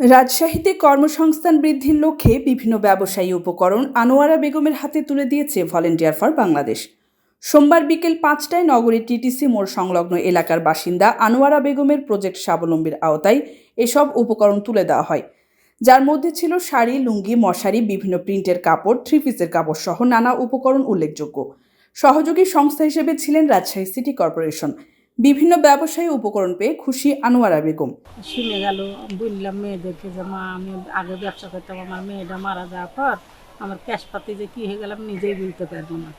রাজশাহীতে কর্মসংস্থান বৃদ্ধির লক্ষ্যে বিভিন্ন ব্যবসায়ী উপকরণ আনোয়ারা বেগমের হাতে তুলে দিয়েছে ভলেন্টিয়ার ফর বাংলাদেশ। সোমবার বিকেল পাঁচটায় নগরীর টিটিসি মোড় সংলগ্ন এলাকার বাসিন্দা আনোয়ারা বেগমের প্রজেক্ট স্বাবলম্বীর আওতায় এসব উপকরণ তুলে দেওয়া হয়। যার মধ্যে ছিল শাড়ি, লুঙ্গি, মশারি, বিভিন্ন প্রিন্টের কাপড় থ্রি পিসের কাপড় সহ নানা উপকরণ উল্লেখযোগ্য। সহযোগী সংস্থা হিসেবে ছিলেন রাজশাহী সিটি কর্পোরেশন। বিভিন্ন ব্যবসায়ী উপকরণ পেয়ে খুশি আনোয়ারা বেগম। শুনে গেল বললাম মেয়েদেরকে যে মা আমি আগে ব্যবসা করতাম আমার মেয়েটা মারা যাওয়ার পর আমার ক্যাশ ক্যাশপাতি যে কী হয়ে গেলাম নিজেই বলতে পারব না।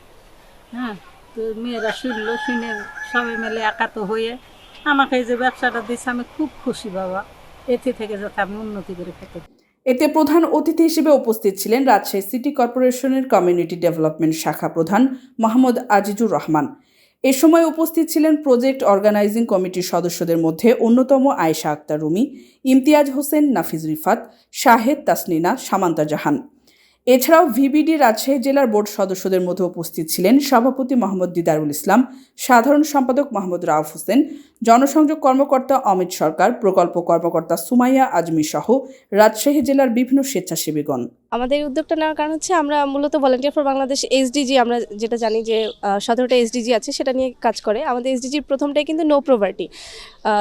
হ্যাঁ তো মেয়েরা শুনলো শুনে সবাই মিলে একাত হয়ে আমাকে এই যে ব্যবসাটা দিচ্ছে আমি খুব খুশি বাবা। এতে থেকে যাতে আমি উন্নতি করে খেতে এতে প্রধান অতিথি হিসেবে উপস্থিত ছিলেন রাজশাহী সিটি কর্পোরেশনের কমিউনিটি ডেভেলপমেন্ট শাখা প্রধান মোহাম্মদ আজিজুর রহমান। এ সময় উপস্থিত ছিলেন প্রজেক্ট অর্গানাইজিং কমিটির সদস্যদের মধ্যে অন্যতম আয়েশা আক্তার রুমি, ইমতিয়াজ হোসেন, নাফিজ রিফাত, শাহেদ তাসনিনা, সামান্তা জাহান। এছাড়াও ভিবিডি রাজশাহী জেলার বোর্ড সদস্যদের মধ্যে উপস্থিত ছিলেন সভাপতি মোহাম্মদ দিদারুল ইসলাম, সাধারণ সম্পাদক মোহাম্মদ রাউফ হোসেন জনসংযোগ কর্মকর্তা অমিত সরকার, প্রকল্প কর্মকর্তা সুমাইয়া আজমি সহ রাজশাহী জেলার বিভিন্ন স্বেচ্ছাসেবীগণ। আমাদের উদ্যোগটা নেওয়ার কারণ হচ্ছে আমরা মূলত ভলেন্টিয়ার ফর বাংলাদেশ এসডিজি আমরা যেটা জানি যে সতেরোটা এসডিজি আছে, সেটা নিয়ে কাজ করে। আমাদের এসডিজির প্রথমটাই কিন্তু নো প্রভার্টি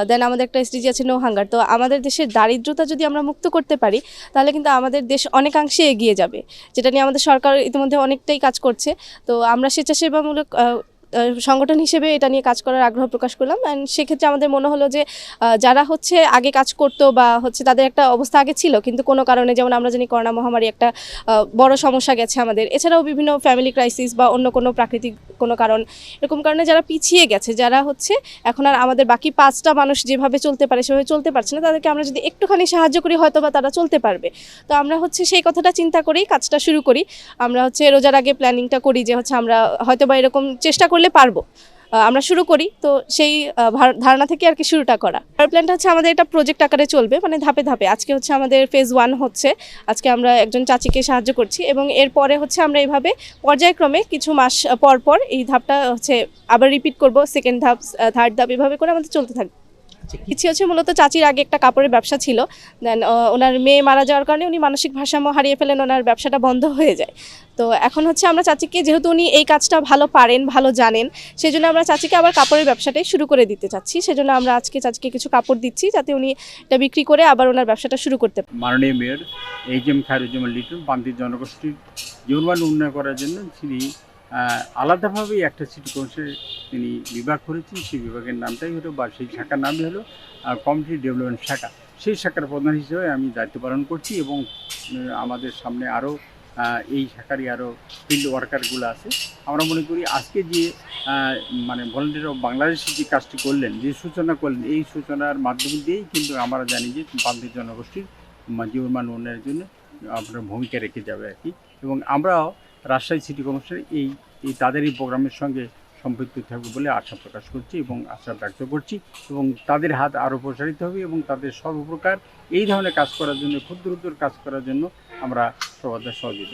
দেন আমাদের একটা এসডিজি আছে নো হাঙ্গার তো আমাদের দেশের দারিদ্রতা যদি আমরা মুক্ত করতে পারি, তাহলে কিন্তু আমাদের দেশ অনেকাংশে এগিয়ে যাবে, যেটা নিয়ে আমাদের সরকার ইতিমধ্যে অনেকটাই কাজ করছে। তো আমরা স্বেচ্ছাসেবামূলক সংগঠন হিসেবে এটা নিয়ে কাজ করার আগ্রহ প্রকাশ করলাম। অ্যান্ড সেক্ষেত্রে আমাদের মনে হলো যে যারা হচ্ছে আগে কাজ করতো বা হচ্ছে তাদের একটা অবস্থা আগে ছিল, কিন্তু কোনো কারণে যেমন আমরা জানি করোনা মহামারী একটা বড় সমস্যা গেছে আমাদের। এছাড়াও বিভিন্ন ফ্যামিলি ক্রাইসিস বা অন্য কোনো প্রাকৃতিক কোনো কারণ, এরকম কারণে যারা পিছিয়ে গেছে, যারা হচ্ছে এখন আর আমাদের বাকি পাঁচটা মানুষ যেভাবে চলতে পারে, সেভাবে চলতে পারছে না, তাদেরকে আমরা যদি একটুখানি সাহায্য করি হয়তো বা তারা চলতে পারবে। তো আমরা হচ্ছে সেই কথাটা চিন্তা করেই কাজটা শুরু করি। আমরা হচ্ছে রোজার আগে প্ল্যানিংটা করি যে হচ্ছে আমরা হয়তো বা এরকম চেষ্টা করলে পারব। আমরা শুরু করি। তো সেই ধারণা থেকে আর কি শুরুটা করা। পাওয়ার প্ল্যান্টটা হচ্ছে আমাদের এটা প্রজেক্ট আকারে চলবে মানে ধাপে ধাপে। আজকে হচ্ছে আমাদের ফেজ ওয়ান হচ্ছে। আজকে আমরা একজন চাচিকে সাহায্য করছি এবং এরপরে হচ্ছে আমরা এইভাবে পর্যায়ক্রমে কিছু মাস পর পর এই ধাপটা হচ্ছে আবার রিপিট করব। সেকেন্ড ধাপ থার্ড ধাপ এভাবে করে আমাদের চলতে থাকবে। ইচ্ছে হচ্ছে মূলত চাচির আগে একটা কাপড়ের ব্যবসা ছিল। দেন ওনার মেয়ে মারা যাওয়ার কারণে উনি মানসিক ভারসাম্য হারিয়ে ফেলেন, ওনার ব্যবসাটা বন্ধ হয়ে যায়। তো এখন হচ্ছে আমরা চাচিকে, যেহেতু উনি এই কাজটা ভালো পারেন, ভালো জানেন সেই জন্য আমরা চাচিকে আবার কাপড়ের ব্যবসাটাই শুরু করে দিতে চাচ্ছি। সেজন্য আমরা আজকে চাচিকে কিছু কাপড় দিচ্ছি, যাতে উনি এটা বিক্রি করে আবার ওনার ব্যবসাটা শুরু করতে পারেন। মাননীয় mayor H M Khairuzzaman Liton, বান্তির জনগোষ্ঠীর জীবনমান উন্নয়ন করার জন্য তিনি আলাদাভাবেই একটা সিটি কাউন্সিল তিনি বিভাগ করেছেন, সেই বিভাগের নামটাই হলো বা সেই শাখার নামই হলো কমিউনিটি ডেভেলপমেন্ট শাখা। সেই শাখার প্রধান হিসেবে আমি দায়িত্ব পালন করছি এবং আমাদের সামনে আরও এই শাখারই আরও ফিল্ড ওয়ার্কারগুলো আছে। আমরা মনে করি আজকে যে মানে ভলেন্টিয়ার অফ বাংলাদেশে যে কাজটি করলেন, যে সূচনা করলেন, এই সূচনার মাধ্যম দিয়েই কিন্তু আমরা জানি যে বান্তির জনগোষ্ঠীর জীবনমান উন্নয়নের জন্য আপনার ভূমিকা রেখে যাবে আর কি। এবং আমরাও রাজশাহী সিটি কমিশনের এই এই তাদের এই প্রোগ্রামের সঙ্গে সম্পৃক্ত থাকবে বলে আশা প্রকাশ করছি এবং আশা ব্যক্ত করছি এবং তাদের হাত আরও প্রসারিত হবে এবং তাদের সর্বপ্রকার এই ধরনের কাজ করার জন্য ক্ষুদ্র ক্ষুদ্র কাজ করার জন্য আমরা সবাই সহযোগিতা